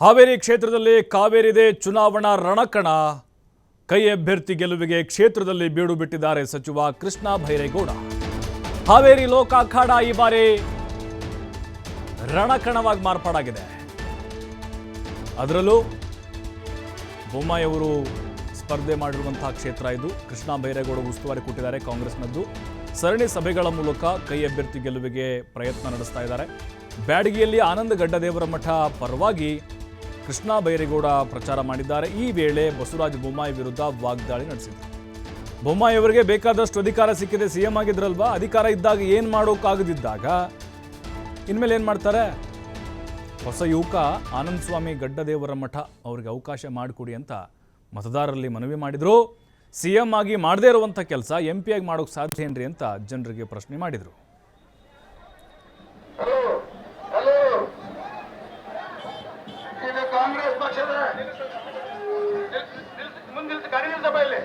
ಹಾವೇರಿ ಕ್ಷೇತ್ರದಲ್ಲಿ ಕಾವೇರಿದೆ ಚುನಾವಣಾ ರಣಕಣ. ಕೈ ಅಭ್ಯರ್ಥಿ ಗೆಲುವಿಗೆ ಕ್ಷೇತ್ರದಲ್ಲಿ ಬೀಡು ಬಿಟ್ಟಿದ್ದಾರೆ ಸಚಿವ ಕೃಷ್ಣ ಭೈರೇಗೌಡ. ಹಾವೇರಿ ಲೋಕ ಅಖಾಡ ಈ ಬಾರಿ ರಣಕಣವಾಗಿ ಮಾರ್ಪಾಡಾಗಿದೆ. ಅದರಲ್ಲೂ ಬೊಮ್ಮಾಯಿಯವರು ಸ್ಪರ್ಧೆ ಮಾಡಿರುವಂತಹ ಕ್ಷೇತ್ರ ಇದು. ಕೃಷ್ಣ ಭೈರೇಗೌಡ ಉಸ್ತುವಾರಿ ಕೊಟ್ಟಿದ್ದಾರೆ ಕಾಂಗ್ರೆಸ್ನದ್ದು. ಸರಣಿ ಸಭೆಗಳ ಮೂಲಕ ಕೈ ಅಭ್ಯರ್ಥಿ ಗೆಲುವಿಗೆ ಪ್ರಯತ್ನ ನಡೆಸ್ತಾ ಇದ್ದಾರೆ. ಬ್ಯಾಡಗಿಯಲ್ಲಿ ಆನಂದ ಗಡ್ಡದೇವರ ಮಠ ಪರವಾಗಿ ಕೃಷ್ಣ ಬೈರೇಗೌಡ ಪ್ರಚಾರ ಮಾಡಿದ್ದಾರೆ. ಈ ವೇಳೆ ಬಸವರಾಜ ಬೊಮ್ಮಾಯಿ ವಿರುದ್ಧ ವಾಗ್ದಾಳಿ ನಡೆಸಿದರು. ಬೊಮ್ಮಾಯಿ ಅವರಿಗೆ ಬೇಕಾದಷ್ಟು ಅಧಿಕಾರ ಸಿಕ್ಕಿದೆ. ಸಿಎಂ ಆಗಿದ್ರಲ್ವಾ? ಅಧಿಕಾರ ಇದ್ದಾಗ ಏನು ಮಾಡೋಕ್ಕಾಗದಿದ್ದಾಗ ಇನ್ಮೇಲೆ ಏನು ಮಾಡ್ತಾರೆ? ಹೊಸ ಯುವಕ ಆನಂದ ಸ್ವಾಮಿ ಗಡ್ಡದೇವರ ಮಠ ಅವರಿಗೆ ಅವಕಾಶ ಮಾಡಿಕೊಡಿ ಅಂತ ಮತದಾರರಲ್ಲಿ ಮನವಿ ಮಾಡಿದ್ರು. ಸಿಎಂ ಆಗಿ ಮಾಡದೇ ಇರುವಂಥ ಕೆಲಸ ಎಂ ಪಿ ಆಗಿ ಮಾಡೋಕೆ ಸಾಧ್ಯ ಏನ್ರಿ ಅಂತ ಜನರಿಗೆ ಪ್ರಶ್ನೆ ಮಾಡಿದರು ಹಲೋ ಇದು ಕಾಂಗ್ರೆಸ್ ಪಕ್ಷದ ಮುಂದೆ ಗಾಡಿ ನಿಲ್ಸಪ್ಪ ಇಲ್ಲಿ.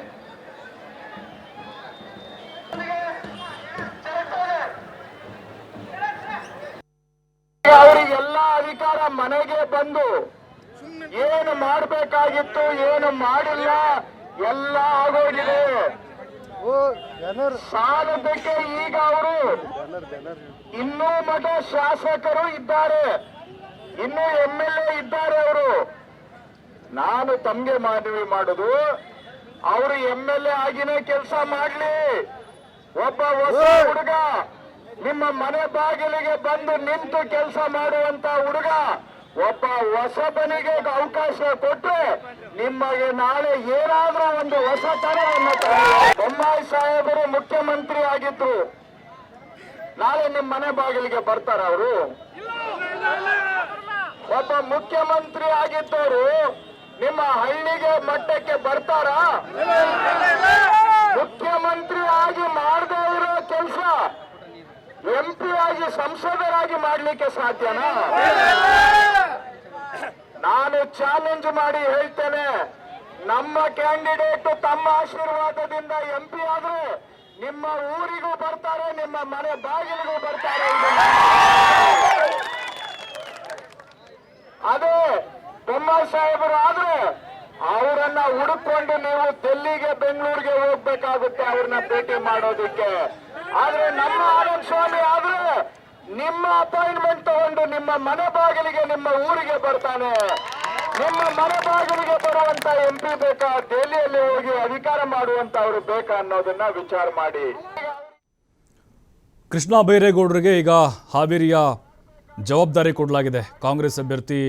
ಅವರಿಗೆಲ್ಲ ಅಧಿಕಾರ ಮನೆಗೆ ಬಂದು ಏನು ಮಾಡಬೇಕಾಗಿತ್ತು ಏನು ಮಾಡಿಲ್ಲ ಎಲ್ಲ ಆಗೋಗಿದೆ. ಸಾಲದಕ್ಕೆ ಈಗ ಅವರು ಇನ್ನೂ ಮಠ ಶಾಸಕರು ಇದ್ದಾರೆ. ಇನ್ನೂ ಎಂ ಎಲ್ ಎ ಇದ್ದಾರೆ ಅವರು. ನಾನು ತಮಗೆ ಮನವಿ ಮಾಡುದು ಅವರು ಎಂ ಎಲ್ ಎ ಆಗಿನೇ ಕೆಲಸ ಮಾಡ್ಲಿ. ಒಬ್ಬ ಹೊಸ ಹುಡುಗ ನಿಮ್ಮ ಮನೆ ಬಾಗಿಲಿಗೆ ಬಂದು ನಿಂತು ಕೆಲಸ ಮಾಡುವಂತ ಹುಡುಗ ಒಬ್ಬ ಹೊಸಬನಿಗೆ ಅವಕಾಶ ಕೊಟ್ಟರೆ ನಿಮಗೆ ನಾಳೆ ಏನಾದ್ರೂ ಒಂದು ಹೊಸ ತರವನ್ನು ಬೊಮ್ಮಾಯಿ ಸಾಹೇಬರು ಮುಖ್ಯಮಂತ್ರಿ ಆಗಿದ್ರು. ನಾಳೆ ನಿಮ್ಮ ಮನೆ ಬಾಗಿಲಿಗೆ ಬರ್ತಾರ ಅವರು? ಮುಖ್ಯಮಂತ್ರಿ ಆಗಿದ್ದವರು ನಿಮ್ಮ ಹಳ್ಳಿಗೆ ಮಟ್ಟಕ್ಕೆ ಬರ್ತಾರ? ಮುಖ್ಯಮಂತ್ರಿ ಆಗಿ ಮಾಡದೇ ಇರೋ ಕೆಲಸ ಎಂ ಪಿ ಆಗಿ ಸಂಸದರಾಗಿ ಮಾಡಲಿಕ್ಕೆ ಸಾಧ್ಯನಾ? ನಾನು ಚಾಲೆಂಜ್ ಮಾಡಿ ಹೇಳ್ತೇನೆ, ನಮ್ಮ ಕ್ಯಾಂಡಿಡೇಟ್ ತಮ್ಮ ಆಶೀರ್ವಾದದಿಂದ ಎಂ ಪಿ ಆದ್ರೆ ನಿಮ್ಮ ಊರಿಗೂ ಬರ್ತಾರೆ, ನಿಮ್ಮ ಮನೆ ಬಾಗಿಲಿಗೂ ಬರ್ತಾರೆ ಅದೇ ಬೊಮ್ಮಾಯಿ ಸಾಹೇಬರು ಆದ್ರೆ ಅವರನ್ನ ಹುಡುಕೊಂಡು ನೀವು ಡೆಲ್ಲಿಗೆ ಬೆಂಗಳೂರಿಗೆ ಹೋಗ್ಬೇಕಾಗುತ್ತೆ ಅವ್ರನ್ನ ಭೇಟಿ ಮಾಡೋದಕ್ಕೆ. ಆದ್ರೆ ನಮ್ಮ ಆನಂದ್ ಸ್ವಾಮಿ ಆದ್ರೆ ನಿಮ್ಮ ಅಪಾಯಿಂಟ್ಮೆಂಟ್ ತಗೊಂಡು ನಿಮ್ಮ ಮನೆ ಬಾಗಿಲಿಗೆ ನಿಮ್ಮ ಊರಿಗೆ ಬರ್ತಾನೆ. ನಿಮ್ಮ ಮನೆ ಬಾಗಿಲಿಗೆ ಬರುವಂತ ಎಂ ಪಿ ಬೇಕಾ? ದೆಹಲಿಯಲ್ಲಿ ಹೋಗಿ ಅಧಿಕಾರ ಮಾಡುವಂತ ಅವರು ಬೇಕಾ ಅನ್ನೋದನ್ನ ವಿಚಾರ ಮಾಡಿ. ಕೃಷ್ಣ ಬೈರೇಗೌಡರಿಗೆ ಈಗ ಹಾವೇರಿಯ ಜವಾಬ್ದಾರಿ ಕೊಡಲಾಗಿದೆ. ಕಾಂಗ್ರೆಸ್ ಅಭ್ಯರ್ಥಿ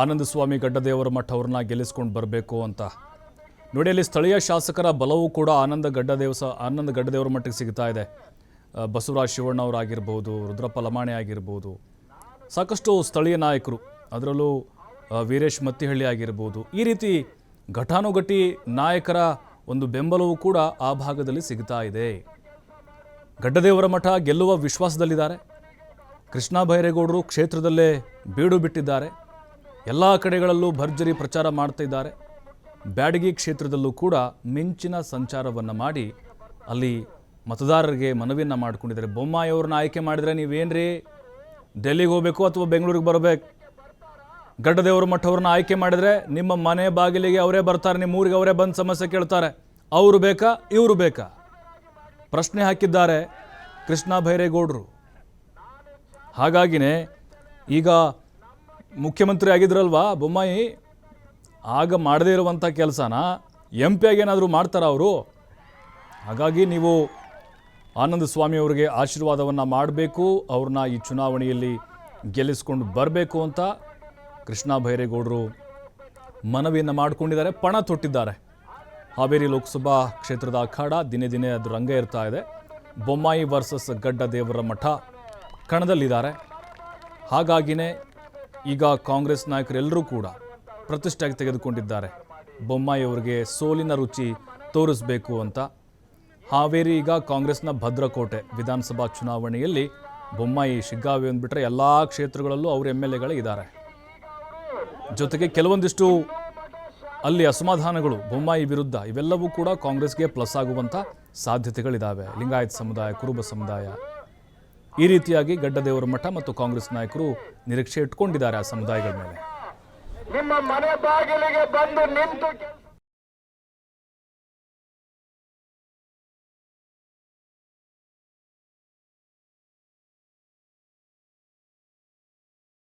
ಆನಂದ ಸ್ವಾಮಿ ಗಡ್ಡದೇವರ ಮಠ ಅವ್ರನ್ನ ಗೆಲ್ಲಿಸ್ಕೊಂಡು ಬರಬೇಕು ಅಂತ. ನೋಡಿ, ಅಲ್ಲಿ ಸ್ಥಳೀಯ ಶಾಸಕರ ಬಲವೂ ಕೂಡ ಆನಂದ ಗಡ್ಡ ದೇವಸ ಆನಂದ ಗಡ್ಡದೇವರ ಮಠಕ್ಕೆ ಸಿಗ್ತಾ ಇದೆ. ಬಸವರಾಜ ಬಸವರಾಜ್ ಶಿವಣ್ಣ ಅವರಾಗಿರ್ಬೋದು ರುದ್ರಪ್ಪ ಲಮಾಣೆ ಆಗಿರ್ಬೋದು. ಸಾಕಷ್ಟು ಸ್ಥಳೀಯ ನಾಯಕರು, ಅದರಲ್ಲೂ ವೀರೇಶ್ ಮತ್ತಿಹಳ್ಳಿ ಆಗಿರ್ಬೋದು. ಈ ರೀತಿ ಘಟಾನುಘಟಿ ನಾಯಕರ ಒಂದು ಬೆಂಬಲವೂ ಕೂಡ ಆ ಭಾಗದಲ್ಲಿ ಸಿಗ್ತಾ ಇದೆ. ಗಡ್ಡದೇವರ ಮಠ ಗೆಲ್ಲುವ ವಿಶ್ವಾಸದಲ್ಲಿದ್ದಾರೆ. ಕೃಷ್ಣ ಬೈರೇಗೌಡರು ಕ್ಷೇತ್ರದಲ್ಲೇ ಬೀಡು ಬಿಟ್ಟಿದ್ದಾರೆ. ಎಲ್ಲ ಕಡೆಗಳಲ್ಲೂ ಭರ್ಜರಿ ಪ್ರಚಾರ ಮಾಡ್ತಾ ಇದ್ದಾರೆ. ಬ್ಯಾಡಗಿ ಕ್ಷೇತ್ರದಲ್ಲೂ ಕೂಡ ಮಿಂಚಿನ ಸಂಚಾರವನ್ನು ಮಾಡಿ ಅಲ್ಲಿ ಮತದಾರರಿಗೆ ಮನವಿಯನ್ನು ಮಾಡ್ಕೊಂಡಿದ್ದಾರೆ. ಬೊಮ್ಮಾಯಿ ಅವ್ರನ್ನ ಆಯ್ಕೆ ಮಾಡಿದರೆ ನೀವೇನ್ರಿ? ಡೆಲ್ಲಿಗೆ ಹೋಗಬೇಕು ಅಥವಾ ಬೆಂಗಳೂರಿಗೆ ಬರಬೇಕು? ಗಡ್ಡದೇವರ ಮಠವ್ರನ್ನ ಆಯ್ಕೆ ಮಾಡಿದರೆ ನಿಮ್ಮ ಮನೆ ಬಾಗಿಲಿಗೆ ಅವರೇ ಬರ್ತಾರೆ, ನಿಮ್ಮ ಊರಿಗೆ ಅವರೇ ಬಂದು ಸಮಸ್ಯೆ ಕೇಳ್ತಾರೆ. ಅವರು ಬೇಕಾ, ಇವರು ಬೇಕಾ? ಪ್ರಶ್ನೆ ಹಾಕಿದ್ದಾರೆ ಕೃಷ್ಣ ಭೈರೇಗೌಡರು. ಹಾಗಾಗಿನೇ ಈಗ ಮುಖ್ಯಮಂತ್ರಿ ಆಗಿದ್ರಲ್ವಾ ಬೊಮ್ಮಾಯಿ? ಆಗ ಮಾಡದೇ ಇರುವಂಥ ಕೆಲಸನ ಎಂ ಪಿ ಆಗಿ ಏನಾದರೂ ಮಾಡ್ತಾರ ಅವರು? ಹಾಗಾಗಿ ನೀವು ಆನಂದ ಸ್ವಾಮಿ ಅವರಿಗೆ ಆಶೀರ್ವಾದವನ್ನು ಮಾಡಬೇಕು, ಅವ್ರನ್ನ ಈ ಚುನಾವಣೆಯಲ್ಲಿ ಗೆಲ್ಲಿಸ್ಕೊಂಡು ಬರಬೇಕು ಅಂತ ಕೃಷ್ಣ ಬೈರೇಗೌಡರು ಮನವಿಯನ್ನು ಮಾಡಿಕೊಂಡಿದ್ದಾರೆ, ಪಣ ತೊಟ್ಟಿದ್ದಾರೆ. ಹಾವೇರಿ ಲೋಕಸಭಾ ಕ್ಷೇತ್ರದ ಅಖಾಡ ದಿನೇ ದಿನೇ ಅದು ರಂಗ ಇರ್ತಾ ಇದೆ. ಬೊಮ್ಮಾಯಿ ವರ್ಸಸ್ ಗಡ್ಡ ದೇವರ ಮಠ ಕಣದಲ್ಲಿದ್ದಾರೆ. ಹಾಗಾಗಿನೇ ಈಗ ಕಾಂಗ್ರೆಸ್ ನಾಯಕರೆಲ್ಲರೂ ಕೂಡ ಪ್ರತಿಷ್ಠೆಗೆ ತೆಗೆದುಕೊಂಡಿದ್ದಾರೆ. ಬೊಮ್ಮಾಯಿ ಅವರಿಗೆ ಸೋಲಿನ ರುಚಿ ತೋರಿಸಬೇಕು ಅಂತ. ಹಾವೇರಿ ಈಗ ಕಾಂಗ್ರೆಸ್ನ ಭದ್ರಕೋಟೆ ವಿಧಾನಸಭಾ ಚುನಾವಣೆಯಲ್ಲಿ ಬೊಮ್ಮಾಯಿ ಶಿಗ್ಗಾವಿ ಅಂದ್ಬಿಟ್ರೆ ಎಲ್ಲ ಕ್ಷೇತ್ರಗಳಲ್ಲೂ ಅವ್ರ ಎಂ ಎಲ್ ಎಗಳಿದ್ದಾರೆ ಜೊತೆಗೆ ಕೆಲವೊಂದಿಷ್ಟು ಅಲ್ಲಿ ಅಸಮಾಧಾನಗಳು ಬೊಮ್ಮಾಯಿ ವಿರುದ್ಧ ಇವೆಲ್ಲವೂ ಕೂಡ ಕಾಂಗ್ರೆಸ್ಗೆ ಪ್ಲಸ್ ಆಗುವಂಥ ಸಾಧ್ಯತೆಗಳಿದ್ದಾವೆ ಲಿಂಗಾಯತ್ ಸಮುದಾಯ, ಕುರುಬ ಸಮುದಾಯ ಈ ರೀತಿಯಾಗಿ ಗಡ್ಡದೇವರ ಮಠ ಮತ್ತು ಕಾಂಗ್ರೆಸ್ ನಾಯಕರು ನಿರೀಕ್ಷೆ ಇಟ್ಕೊಂಡಿದ್ದಾರೆ ಆ ಸಮುದಾಯಗಳ ಮೇಲೆ. ನಿಮ್ಮ ಮನೆ ಬಾಗಿಲಿಗೆ ಬಂದು ನಿಂತು